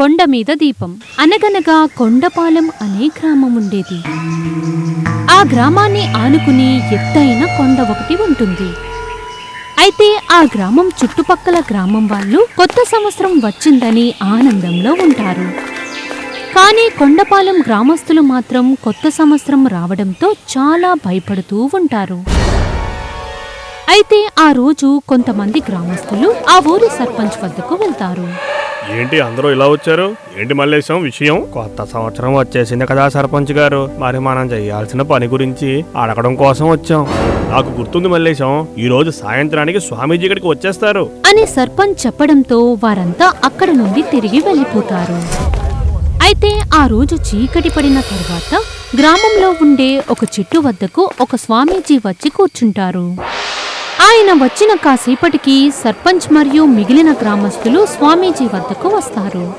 కొండ మీద దీపం. అనగనగా కొండపాలెం అనే గ్రామం ఉండేది ఆ గ్రామాన్ని ఆనుకుని ఎత్తైన కొండ ఒకటి ఉంటుంది. అయితే ఆ గ్రామం చుట్టుపక్కల గ్రామం వాళ్ళు కొత్త సంవత్సరం వచ్చిందని ఆనందంలో ఉంటారు. కానీ కొండపాలెం గ్రామస్తులు మాత్రం కొత్త సంవత్సరం రావడంతో చాలా భయపడుతూ ఉంటారు. అయితే ఆ రోజు కొంతమంది గ్రామస్తులు ఆ ఊరి సర్పంచ్ వద్దకు వెళ్తారు. ఏంటి అందరూ ఇలా వచ్చారు? ఏంటి మల్లేశం విషయం? కొత్త సంవత్సరం వచ్చేసింది కదా సర్పంచ్ గారు. మరి మనం చేయాల్సిన పని గురించి అడగడం కోసం వచ్చాం. నాకు గుర్తుంది మల్లేశం ఈ రోజు సాయంత్రానికి స్వామీజీ ఇక్కడికి వచ్చేస్తారు. అని సర్పంచ్ చెప్పడంతో వారంతా అక్కడ నుండి తిరిగి వెళ్ళిపోతారు. అయితే ఆ రోజు చీకటి పడిన తర్వాత గ్రామంలో ఉండే ఒక చెట్టు వద్దకు ఒక స్వామీజీ వచ్చి కూర్చుంటారు. ఆయన వచ్చిన కాసేపటికి సర్పంచ్ మరియు మిగిలిన గ్రామస్తులు స్వామీజీ వద్దకు వస్తారు.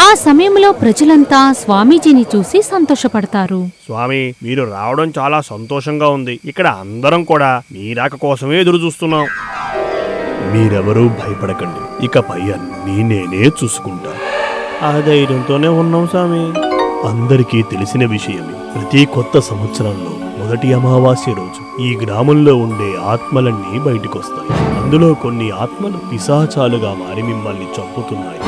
ఆ సమయంలో ప్రజలంతా స్వామీజీని చూసి సంతోషపడతారు. స్వామి మీరు రావడం చాలా సంతోషంగా ఉంది. ఇక్కడ అందరం కూడా మీ రాక కోసమే ఎదురు చూస్తున్నాం. మీరెవరూ భయపడకండి. ఇకపై అన్నీ నేనే చూసుకుంటాను ఆ ధైర్యంతోనే ఉన్నాం స్వామి. అందరికీ తెలిసిన విషయమే. ప్రతి కొత్త సంవత్సరంలో మొదటి అమావాస్య రోజు. ఈ గ్రామంలో ఉండే ఆత్మలన్నీ బయటికొస్తాయి. అందులో కొన్ని ఆత్మలు పిశాచాలుగా మారి మిమ్మల్ని చంపుతున్నాయి.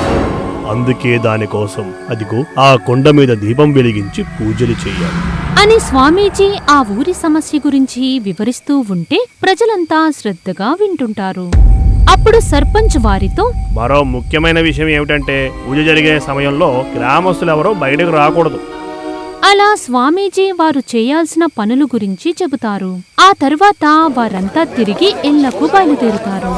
అందుకే దానికోసం అదిగో ఆ కొండ మీద దీపం వెలిగించి పూజలు చేయాలి. అని స్వామీజీ ఆ ఊరి సమస్య గురించి వివరిస్తూ ఉంటే ప్రజలంతా శ్రద్ధగా వింటుంటారు. అప్పుడు సర్పంచ్ వారితో మరో ముఖ్యమైన విషయం ఏమిటంటే పూజ జరిగే సమయంలో గ్రామస్తులు ఎవరో బయటకు రాకూడదు. అలా స్వామీజీ వారు చేయాల్సిన పనుల గురించి చెబుతారు. ఆ తర్వాత వారంతా తిరిగి ఇళ్ళకు బయలుదేరుతారు.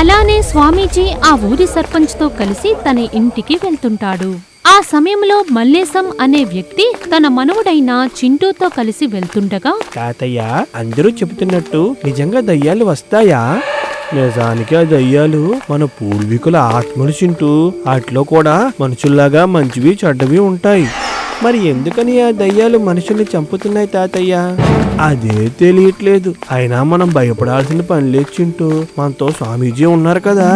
అలానే స్వామీజీ ఆ ఊరి సర్పంచ్తో కలిసి తన ఇంటికి వెళ్తుంటాడు. ఆ సమయంలో మల్లేశం అనే వ్యక్తి తన మనవుడైన చింటూతో కలిసి వెళ్తుండగా తాతయ్య అందరూ చెబుతున్నట్టు నిజంగా దయ్యాలు వస్తాయా? నిజానికి ఆ దయ్యాలు మన పూర్వీకుల ఆత్మలు చింటూ. వాటిలో కూడా మనుషుల్లాగా మంచివి చెడ్డవి ఉంటాయి. మరి ఎందుకని ఆ దయ్యాలు మనుషుల్ని చంపుతున్నాయి తాతయ్య? అదే తెలియట్లేదు. అయినా మనం భయపడాల్సిన పని లేదు చింటూ. మనతో స్వామీజీ ఉన్నారు కదా.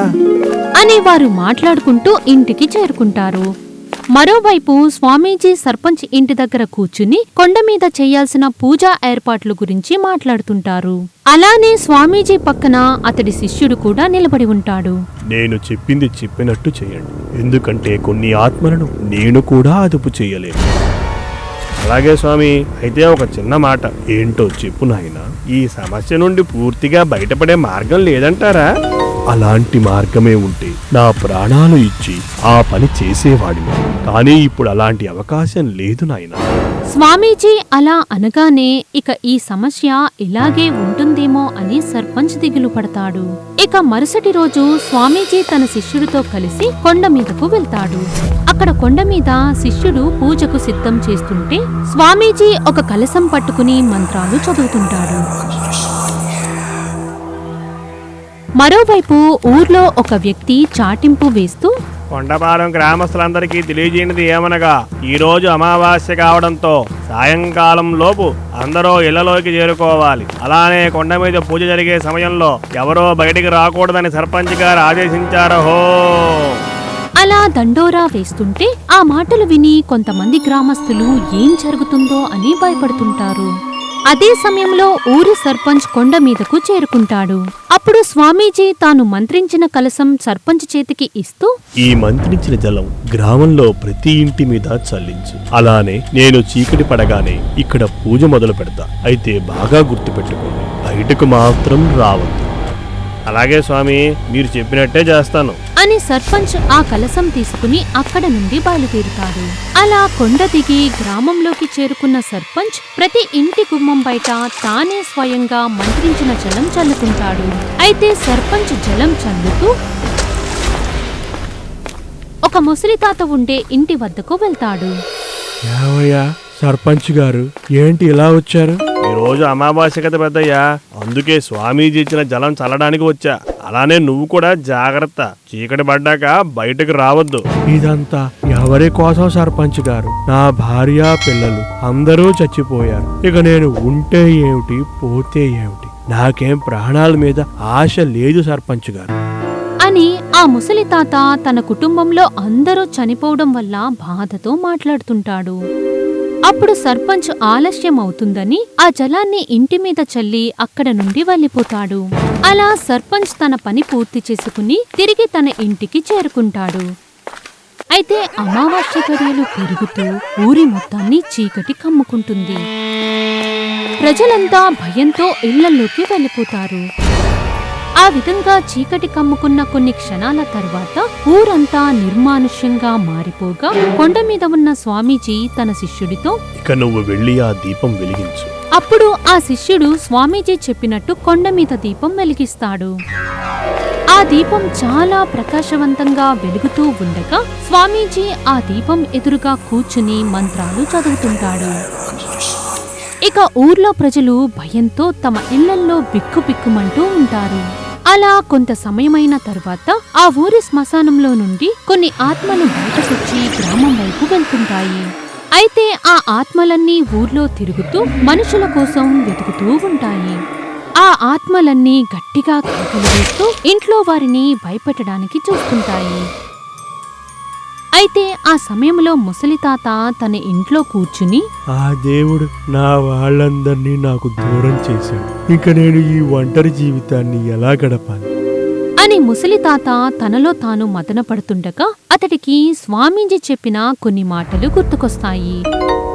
అని వారు మాట్లాడుకుంటూ ఇంటికి చేరుకుంటారు. మరోవైపు స్వామీజీ సర్పంచ్ ఇంటి దగ్గర కూర్చుని కొండ మీద చేయాల్సిన పూజా ఏర్పాట్ల గురించి మాట్లాడుతుంటారు. అలానే స్వామీజీ పక్కన అతడి శిష్యుడు కూడా నిలబడి ఉంటాడు. నేను చెప్పింది చెప్పినట్టు చేయండి. ఎందుకంటే కొన్ని ఆత్మలను నేను కూడా అదుపు చేయలేను. అలాగే స్వామి అయితే ఒక చిన్న మాట. ఏంటో చెప్పు నాయన. ఈ సమస్య నుండి పూర్తిగా బయటపడే మార్గం లేదంటారా? అలాంటి మార్గమే ఉంటే నా ప్రాణాలు ఇచ్చి ఆ పని చేసేవాడిని. కానీ ఇప్పుడు అలాంటి అవకాశం లేదు నాయనా. స్వామీజీ అలా అనగానే ఇక ఈ సమస్య ఇలాగే ఉంటుందేమో అని సర్పంచ్ దిగులు పడతాడు. ఇక మరుసటి రోజు స్వామీజీ తన శిష్యుడితో కలిసి కొండ మీదకు వెళ్తాడు. అక్కడ కొండ మీద శిష్యుడు పూజకు సిద్ధం చేస్తుంటే స్వామీజీ ఒక కలశం పట్టుకుని మంత్రాలు చదువుతుంటాడు. మరోవైపు ఊర్లో ఒక వ్యక్తి చాటింపు వేస్తూ కొండపాలెం గ్రామస్తులందరికీ తెలియజేయనిది ఏమనగా ఈ రోజు అమావాస్య కావడంతో సాయంకాలం లోపు అందరూ ఇళ్ళలోకి చేరుకోవాలి. అలానే కొండ మీద పూజ జరిగే సమయంలో ఎవరో బయటికి రాకూడదని సర్పంచ్ గారు ఆదేశించారహో అలా దండోరా వేస్తుంటే ఆ మాటలు విని కొంతమంది గ్రామస్తులు ఏం జరుగుతుందో అని భయపడుతుంటారు. అదే సమయంలో ఊరి సర్పంచ్ కొండ మీదకు చేరుకుంటాడు. అప్పుడు స్వామీజీ తాను మంత్రించిన కలసం సర్పంచ్ చేతికి ఇస్తూ ఈ మంత్రించిన జలం గ్రామంలో ప్రతి ఇంటి మీద చల్లించు. అలానే నేను చీకటి పడగానే ఇక్కడ పూజ మొదలు పెడతా అయితే బాగా గుర్తుపెట్టుకోండి బయటకు మాత్రం రావద్దు. అలాగే స్వామి మీరు చెప్పినట్టే చేస్తాను. అని సర్పంచ్ ఆ కలసం తీసుకుని అక్కడ నుండి బయలుదేరుతాడు. అలా కొండ దిగి గ్రామంలోకి చేరుకున్న సర్పంచ్ ప్రతి ఇంటి గుమ్మం బయట తానే స్వయంగా మంత్రించిన జలం చల్లుకుంటాడు. అయితే సర్పంచ్ జలం చల్లుతూ ఒక ముసలి తాత ఉండే ఇంటి వద్దకు వెళ్తాడు. ఏమయ్యా సర్పంచ్ గారు ఏంటి ఇలా వచ్చారు? రోజు అమావాస్య కదా పెద్దయ్యా. అందుకే స్వామీజీ ఇచ్చిన జలం చల్లడానికి వచ్చా. అలానే నువ్వు కూడా జాగ్రత్త. చీకటి పడ్డాక బయటకు రావద్దు. ఇదంతా ఎవరి కోసం సర్పంచ్ గారు? నా భార్య పిల్లలు అందరూ చచ్చిపోయారు. ఇక నేను ఉంటే ఏమిటి పోతే ఏమిటి? నాకేం ప్రాణాల మీద ఆశ లేదు సర్పంచ్ గారు. అని ఆ ముసలి తాత తన కుటుంబంలో అందరూ చనిపోవడం వల్ల బాధతో మాట్లాడుతుంటాడు. అప్పుడు సర్పంచ్ ఆలస్యం అవుతుందని ఆ జలాన్ని ఇంటి మీద చల్లి అక్కడ నుండి వెళ్ళిపోతాడు. అలా సర్పంచ్ తన పని పూర్తి చేసుకుని తిరిగి తన ఇంటికి చేరుకుంటాడు. అయితే అమావాస్య గడియలు పెరుగుతూ ఊరి మొత్తాన్ని చీకటి కమ్ముకుంటుంది. ప్రజలంతా భయంతో ఇళ్ళలోకి వెళ్ళిపోతారు. ఆ విధంగా చీకటి కమ్ముకున్న కొన్ని క్షణాల తర్వాత ఊరంతా నిర్మానుష్యంగా మారిపోగా కొండ మీద ఉన్న స్వామీజీ తన శిష్యుడితో ఇక నువ్వు వెళ్ళి ఆ దీపం వెలిగించు. అప్పుడు ఆ శిష్యుడు స్వామీజీ చెప్పినట్టు కొండ మీద దీపం వెలిగిస్తాడు. ఆ దీపం చాలా ప్రకాశవంతంగా వెలుగుతూ ఉండగా స్వామీజీ ఆ దీపం ఎదురుగా కూర్చుని మంత్రాలు చదువుతుంటాడు. ఇక ఊర్లో ప్రజలు భయంతో తమ ఇళ్ళల్లో బిక్కుబిక్కుమంటూ ఉంటారు. అలా కొంత సమయమైన తర్వాత ఆ ఊరి శ్మశానంలో నుండి కొన్ని ఆత్మలు బయటకొచ్చి గ్రామం వైపు వెళ్తుంటాయి. అయితే ఆ ఆత్మలన్నీ ఊర్లో తిరుగుతూ మనుషుల కోసం వెతుకుతూ ఉంటాయి. ఆ ఆత్మలన్నీ గట్టిగా కేకలు వేస్తూ ఇంట్లో వారిని భయపెట్టడానికి చూస్తుంటాయి. అయితే ఆ సమయంలో ముసలి తాత తన ఇంట్లో కూర్చుని ఆ దేవుడు నా వాళ్ళందరినీ నాకు దూరం చేశాడు. ఇక నేను ఈ ఒంటరి జీవితాన్ని ఎలా గడపాలి? అని ముసలి తాత తనలో తాను మదన పడుతుండగా అతడికి స్వామీజీ చెప్పిన కొన్ని మాటలు గుర్తుకొస్తాయి.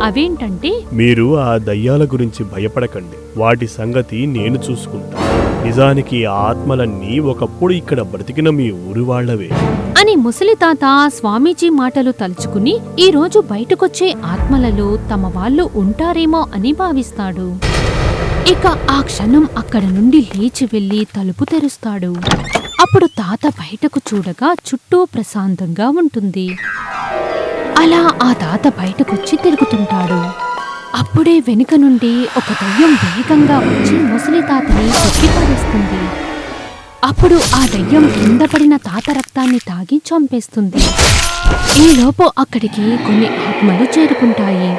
అవేంటంటే మీరు ఆ దయ్యాల గురించి భయపడకండి. వాటి సంగతి నేను చూసుకుంటా నిజానికి ఆత్మలన్నీ ఒకప్పుడు ఇక్కడ బ్రతికిన మీ ఊరి వాళ్ళవే అని ముసలి తాత స్వామీజీ మాటలు తలుచుకుని ఈ రోజు బయటకొచ్చే ఆత్మలలో తమ వాళ్ళు ఉంటారేమో అని భావిస్తాడు. ఇక ఆ క్షణం అక్కడ నుండి లేచి వెళ్ళి తలుపు తెరుస్తాడు. అప్పుడు తాత బయటకు చూడగా చుట్టూ ప్రశాంతంగా ఉంటుంది. అలా ఆ తాత బయటకొచ్చి తిరుగుతుంటాడు. అప్పుడే వెనుక నుండి ఒక దయ్యం వేగంగా వచ్చి ముసలి తాతని కొట్టిపడేస్తుంది అప్పుడు ఆ దయ్యం కింద పడిన తాత రక్తాన్ని తాగి చంపేస్తుంది. ఈలోపు అక్కడికి కొన్ని ఆత్మలు చేరుకుంటాయి.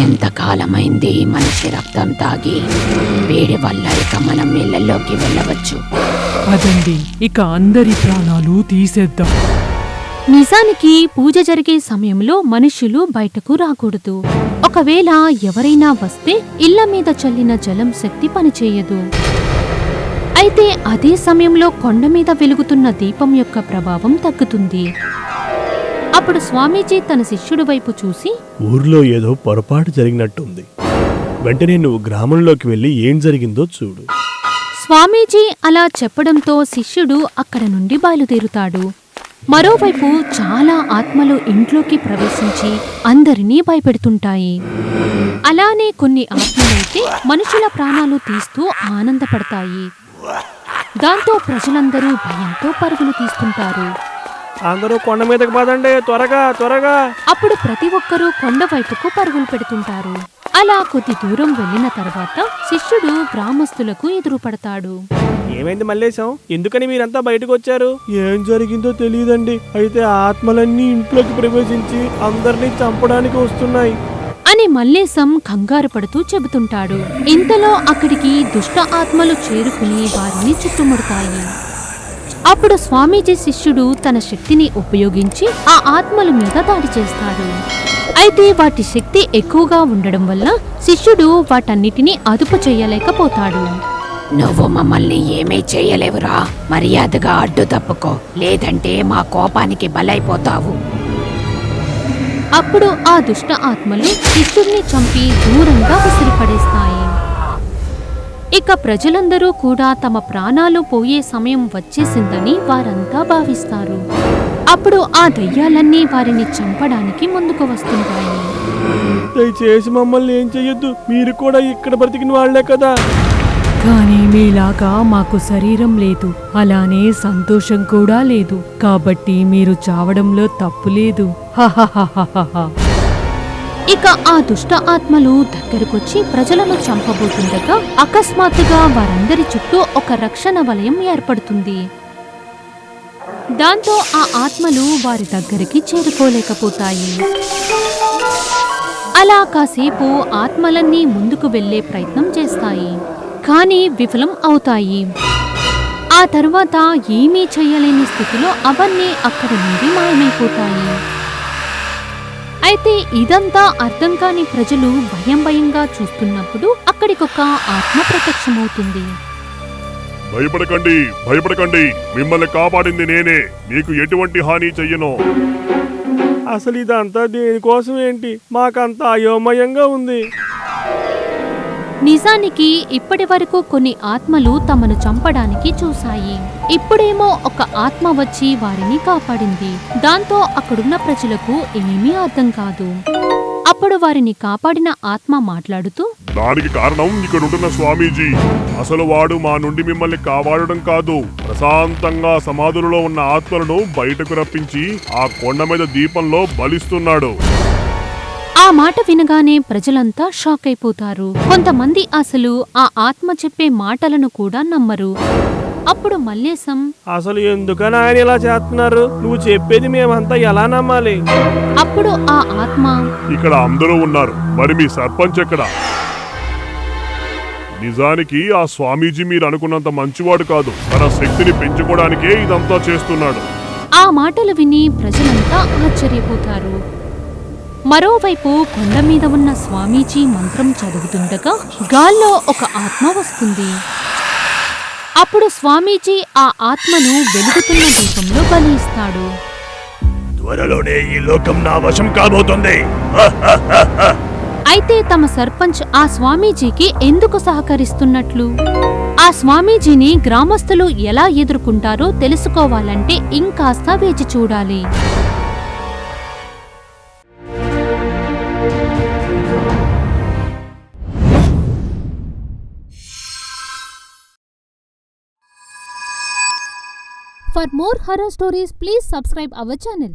ఎంతకాలమైంది మనిషి రక్తం తాగి? వేడి వల్ల ఇక మనం ఇళ్ళలోకి వెళ్ళవచ్చు. పదండి ఇక అందరి ప్రాణాలు తీసేద్దాం. నిజానికి పూజ జరిగే సమయంలో మనుషులు బయటకు రాకూడదు. ఒకవేళ ఎవరైనా వస్తే ఇళ్ళ మీద చల్లిన జలం శక్తి పనిచేయదు. అయితే అదే సమయంలో కొండ మీద వెలుగుతున్న దీపం యొక్క ప్రభావం తగ్గుతుంది. అప్పుడు స్వామీజీ తన శిష్యుడి వైపు చూసి ఊర్లో ఏదో పొరపాటు జరిగినట్టుంది. వెంటనే నువ్వు గ్రామంలోకి వెళ్ళి ఏం జరిగిందో చూడు. స్వామీజీ అలా చెప్పడంతో శిష్యుడు అక్కడ నుండి బయలుదేరుతాడు. మరోవైపు చాలా ఆత్మలు ఇంట్లోకి ప్రవేశించి అందరినీ భయపెడుతుంటాయి. అలానే కొన్ని ఆత్మలైతే మనుషుల ప్రాణాలు తీస్తూ ఆనందపడతాయి. దాంతో ప్రజలందరూ భయంతో పరుగులు తీస్తుంటారు. అందరూ కొండ మీదకి పదండి త్వరగా త్వరగా. అప్పుడు ప్రతి ఒక్కరూ కొండ వైపుకు పరుగులు పెడుతుంటారు. అలా కొద్ది దూరం వెళ్ళిన తర్వాత శిష్యుడు గ్రామస్తులకు ఎదురుపడతాడు. ఏమైంది మల్లేశం? ఎందుకని మీరంతా బయటకు వచ్చారు? ఏం జరిగిందో తెలియదండి. అయితే ఆత్మలన్నీ ఇంట్లోకి ప్రవేశించి అందరినీ చంపడానికి వస్తున్నాయి. అని మల్లేశం కంగారు పడుతూ చెబుతుంటాడు. ఇంతలో అక్కడికి దుష్ట ఆత్మలు చేరుకుని వారిని చుట్టుముడతాయి. అప్పుడు స్వామీజీ శిష్యుడు తన శక్తిని ఉపయోగించి ఆ ఆత్మల మీద దాడి చేస్తాడు. అయితే వాటి శక్తి ఎక్కువగా ఉండడం వల్ల శిష్యుడు వాటన్నిటినీ అదుపు చేయలేకపోతాడు. నువ్వు మమ్మల్ని ఏమీ చేయలేవురా. మర్యాదగా అడ్డు తప్పుకో. లేదంటే మా కోపానికి బలైపోతావు. అప్పుడు ఆ దుష్ట ఆత్మలు శిష్యుడిని చంపి దూరంగా విసిరిపడేస్తాయి. ఇక ప్రజలందరూ కూడా తమ ప్రాణాలు పోయే సమయం వచ్చేసిందని వారంతా భావిస్తారు. అప్పుడు ఆ దయ్యాలన్నీ వారిని చంపడానికి ముందుకు వస్తుంటాయి. దయచేసి మమ్మల్ని ఏం చెయ్యొద్దు. మీరు కూడా ఇక్కడ బ్రతికిన వాళ్ళే కదా. కానీ మీలాగా మాకు శరీరం లేదు. అలానే సంతోషం కూడా లేదు. కాబట్టి మీరు చావడంలో తప్పు లేదు. ఇక ఆ దుష్ట ఆత్మలు దగ్గరకొచ్చి ప్రజలను చంపబోతుండగా అకస్మాత్తుగా వారందరి చుట్టూ ఒక రక్షణ వలయం ఏర్పడుతుంది. దాంతో ఆ ఆత్మలు వారి దగ్గరికి చేరుకోలేకపోతాయి. అలా కాసేపు ఆత్మలన్నీ ముందుకు వెళ్ళే ప్రయత్నం చేస్తాయి. కానీ విఫలం అవుతాయి. ఆ తర్వాత ఏమీ చెయ్యలేని స్థితిలో అవన్నీ అక్కడి నుండి మాయమైపోతాయి. అయితే ఇదంతా అర్థం కాని ప్రజలు భయం భయంగా చూస్తున్నప్పుడు అక్కడికొక ఆత్మ ప్రత్యక్షమవుతుంది. భయపడకండి భయపడకండి. మిమ్మల్ని కాపాడింది నేనే. మీకు ఎటువంటి హాని చెయ్యను. అసలు ఇదంతా దేనికోసం ఏంటి మాకంతా అయోమయంగా ఉంది. నిజానికి ఇప్పటి వరకు కొన్ని ఆత్మలు తమను చంపడానికి చూశాయి. ఇప్పుడేమో ఒక ఆత్మ వచ్చి వారిని కాపాడింది. దాంతో అక్కడున్న ప్రజలకు ఏమీ అర్థం కాదు. అప్పుడు వారిని కాపాడిన ఆత్మ మాట్లాడుతూ దానికి కారణం ఇక్కడ ఉంటున్న స్వామీజీ. అసలు వాడు మా నుండి మిమ్మల్ని కాపాడడం కాదు. ప్రశాంతంగా సమాధులలో ఉన్న ఆత్మలను బయటకు రప్పించి ఆ కొండ మీద దీపంలో బలిస్తున్నాడు. ఆ మాట వినగానే ప్రజలంతా షాక్ అయిపోతారు కొంతమంది అసలు ఆ ఆత్మ చెప్పే మాటలను కూడా నమ్మరు. అప్పుడు మల్లేశం అసలు ఎందుకని ఆయన ఇలా చేస్తున్నారు? నువ్వు చెప్పేది మేమంతా ఎలా నమ్మాలి? అప్పుడు ఆ ఆత్మ ఇక్కడ అందరూ ఉన్నారు. మరి మీ సర్పంచ్ ఎక్కడ? నిజానికి ఆ స్వామీజీ మీరు అనుకున్నంత మంచివాడు కాదు. తన శక్తిని పెంచుకోవడానికే ఇదంతా చేస్తున్నాడు. ఆ మాటలు విని ప్రజలంతా ఆశ్చర్యపోతారు. మరోవైపు కొండ మీద ఉన్న స్వామీజీ మంత్రం చదువుతుండగా గాల్లో ఒక ఆత్మ వస్తుంది. అప్పుడు స్వామీజీ ఆ ఆత్మను వెలుగుతున్న దీపంలో బలిస్తాడు. త్వరలోనే ఈ లోకం నా వశం కాబోతుంది. అయితే తమ సర్పంచ్ ఆ స్వామీజీకి ఎందుకు సహకరిస్తున్నట్లు? ఆ స్వామీజీని గ్రామస్తులు ఎలా ఎదుర్కొంటారో తెలుసుకోవాలంటే ఇంకాస్త వేచి చూడాలి. For more horror stories, please subscribe our channel.